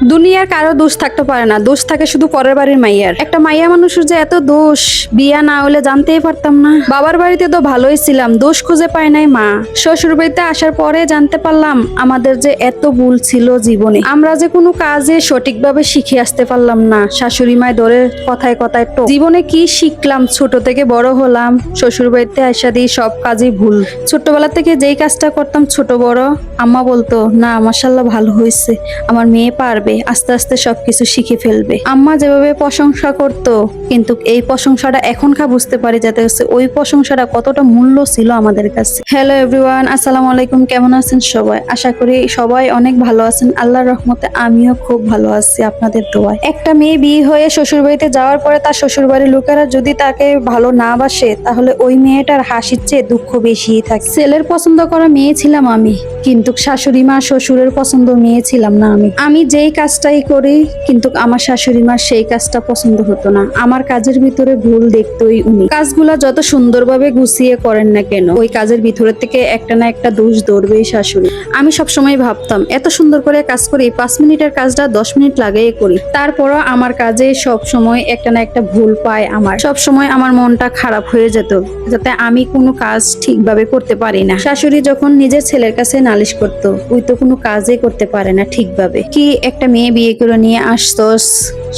দুনিয়ার কারও দোষ থাকতে পারে না। দোষ থাকে শুধু পরের বাড়ির মাইয়ার। একটা মাইয়া মানুষের যে এত দোষ, বিয়া না হলে জানতেই পারতাম না। বাবার বাড়িতে তো ভালোই ছিলাম, দোষ খুঁজে পায় নাই মা। শ্বশুর বাড়িতে আসার পরে জানতে পারলাম আমাদের যে এত ভুল ছিল জীবনে। আমরা যে কোনো কাজে সঠিকভাবে শিখে আসতে পারলাম না। শাশুড়ি মায় ধরে কথায় কথায় তো জীবনে কি শিখলাম? ছোট থেকে বড় হলাম। শ্বশুর বাড়িতে আসা দিই সব কাজই ভুল। ছোটবেলা থেকে যেই কাজটা করতাম, ছোট বড়। আম্মা বলতো, না মাসাল্লাহ ভালো হয়েছে আমার মেয়ে পারবে। আস্তে আস্তে সবকিছু শিখে ফেলবে। আম্মা যেভাবে প্রশংসা করতো, কিন্তু এই প্রশংসাটা এখনকার বুঝতে পারি যাতে হচ্ছে ওই প্রশংসাটা কতটা মূল্য ছিল আমাদের কাছে। হ্যালো এভরিওয়ান আসসালামু আলাইকুম, কেমন আছেন সবাই? আশা করি সবাই অনেক ভালো আছেন। আল্লাহর রহমতে আমিও খুব ভালো আছি আপনাদের দোয়ায়। একটা মেয়ে বিয়ে হয়ে শ্বশুর বাড়িতে যাওয়ার পরে তার শ্বশুর বাড়ির লোকেরা যদি তাকে ভালো না বাসে, তাহলে ওই মেয়েটার হাসির চেয়ে দুঃখ বেশিই থাকে। ছেলের পছন্দ করা মেয়ে ছিলাম আমি, কিন্তু শাশুড়ি মা শ্বশুরের পছন্দ মেয়ে ছিলাম না আমি। আমি যেই কাজটাই করি, কিন্তু আমার শাশুড়ি মার সেই কাজটা পছন্দ হতো না। আমার কাজের ভিতরে ভুল দেখতোই উনি। কাজগুলা যত সুন্দরভাবে গুছিয়ে করেন না কেন, ওই কাজের ভিতরে থেকে একটা না একটা দোষ ধরবেই শাশুড়ি। আমি সবসময় ভাবতাম, এত সুন্দর করে কাজ করি পাঁচ মিনিটের কাজটা দশ মিনিট লাগিয়ে করি। তারপরও আমার কাজে সব সময় একটা না একটা ভুল পায় আমার। সব সময় আমার মনটা খারাপ হয়ে যেত, যাতে আমি কোনো কাজ ঠিকভাবে করতে পারি না। শাশুড়ি যখন নিজের ছেলের কাছে নালিশ করত ওই তো কোনো কাজই করতে পারে না ঠিকভাবে। কি একটা মেয়ে বিয়ে করে নিয়ে আসতোস।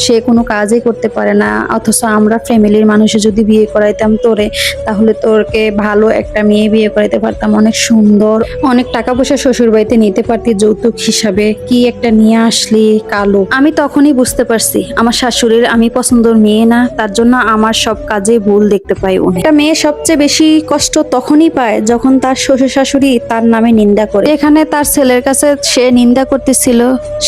সে কোনো কাজই করতে পারে না, অথচ আমরা ফ্যামিলির মানুষে যদি বিয়ে করাইতাম তোরে, তাহলে তোরকে ভালো একটা মেয়ে বিয়ে করাইতে পারতাম। অনেক সুন্দর, অনেক টাকা পয়সা শ্বশুর বাড়িতে নিতে পারতি যৌতুক হিসাবে। কি একটা নিয়ে আসলি কালো? আমি তখনই বুঝতে পারছি, আমার শাশুড়ির আমি পছন্দর মেয়ে না, তার জন্য আমার সব কাজে ভুল দেখতে পাই একটা মেয়ে সবচেয়ে বেশি কষ্ট তখনই পায় যখন তার শ্বশুর শাশুড়ি তার নামে নিন্দা করে। এখানে তার ছেলের কাছে সে নিন্দা করতেছিল,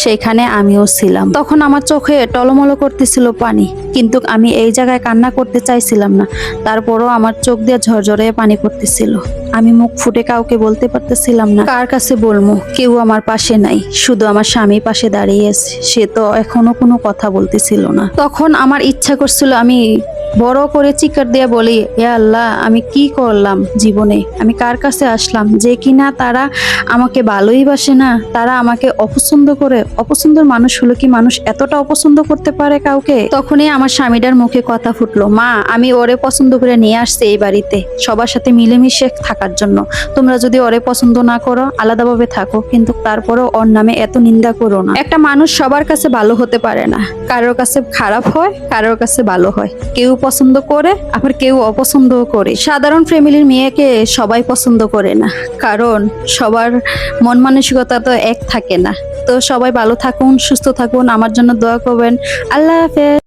সেখানে আমিও ছিলাম। তখন আমার চোখে টলমলো করতেছিল পানি, কিন্তু আমি এই জায়গায় কান্না করতে চাইছিলাম না। তারপরও আমার চোখ দিয়ে ঝরঝরে পানি পড়তেছিল। আমি মুখ ফুটে কাউকে বলতে পারতেছিলাম না, কার কাছে বলব? কেউ আমার পাশে নাই, শুধু আমার স্বামী পাশে দাঁড়িয়ে আছে। সে তো এখনও কোনো কথা বলতেছিল না। তখন আমার ইচ্ছা করছিল আমি বড় করে চিকার দিয়ে বলি, এ আল্লাহ, আমি কি করলাম জীবনে? আমি কার কাছে আসলাম? যে কিনা তারা আমাকে ভালোই বাসে না, তারা আমাকে অপছন্দ করে। অপছন্দর মানুষ হলো কি মানুষ এতটা অপছন্দ করতে পারে কাউকে? তখনই আমার স্বামীটার মুখে কথা ফুটলো, মা, আমি ওরে পছন্দ করে নিয়ে আসছি এই বাড়িতে, সবার সাথে মিলেমিশে থাকার জন্য। তোমরা যদি ওরে পছন্দ না করো, আলাদাভাবে থাকো, কিন্তু তারপরেও ওর নামে এত নিন্দা করো না। একটা মানুষ সবার কাছে ভালো হতে পারে না। কারোর কাছে খারাপ হয়, কারোর কাছে ভালো হয়। কেউ পছন্দ করে, আবার কেউ অপছন্দও করে। সাধারণ ফ্যামিলির মেয়েকে সবাই পছন্দ করে না, কারণ সবার মন মানসিকতা তো এক থাকে না। তো সবাই ভালো থাকুন, সুস্থ থাকুন, আমার জন্য দোয়া করবেন। আল্লাহ হাফেজ।